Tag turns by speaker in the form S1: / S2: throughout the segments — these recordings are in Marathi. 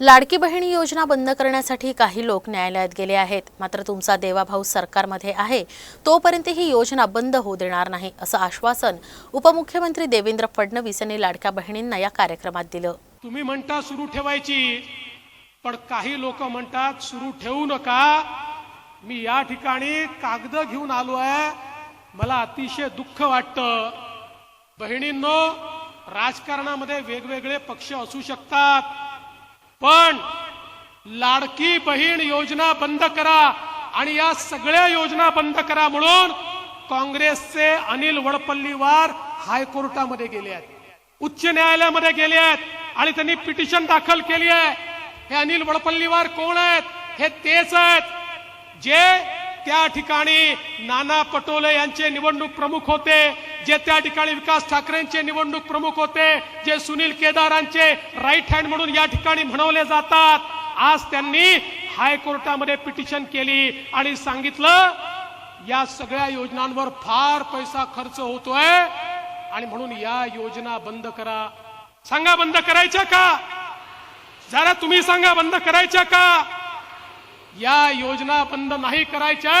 S1: लाडकी बहिणी योजना बंद करण्यासाठी काही लोक न्यायालयात गेले आहेत. मात्र तुमचा देवाभाऊ सरकारमध्ये आहे तोपर्यंत ही योजना बंद होऊ देणार नाही असं आश्वासन उपमुख्यमंत्री देवेंद्र फडणवीस यांनी लाडक्या बहिणींना या कार्यक्रमात दिलं.
S2: तुम्ही म्हणता सुरू ठेवायची पण काही लोक म्हणतात सुरू ठेवू नका. मी या ठिकाणी कागद घेऊन आलो आहे. मला अतिशय दुःख वाटतं. बहिणींनो राजकारणामध्ये वेगवेगळे पक्ष असू शकतात. पण लाडकी बहीण योजना बंद करा आणि या सगळ्या योजना बंद करा म्हणून काँग्रेसचे अनिल वडपल्लीवार हायकोर्टामध्ये गेले आहेत. उच्च न्यायालयामध्ये गेले आहेत आणि त्यांनी पिटिशन दाखल केली आहे. हे अनिल वडपल्लीवार कोण आहेत? हे तेच आहेत जे त्या ठिकाणी नाना पटोले यांचे निवडणूक प्रमुख होते. जे त्या ठिकाणी विकास ठाकरेंचे निवडणूक प्रमुख होते जे सुनील केदारांचे राईट हँड म्हणून या ठिकाणी म्हणवले जातात आज त्यांनी हायकोर्टामध्ये पिटिशन केली आणि सांगितलं या सगळ्या योजनांवर फार पैसा खर्च होतोय आणि म्हणून या योजना बंद करा. सांगा बंद करायच्या का? जरा तुम्ही सांगा बंद करायच्या का? या योजना बंद नाही करायच्या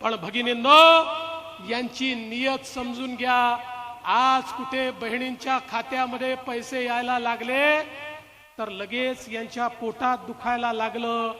S2: पण भगिनींनो यांची नियत समजून घ्या. आज कुठे बहिणींच्या खात्यामध्ये पैसे यायला लागले तर लगेच यांच्या पोटात दुखायला लागलं.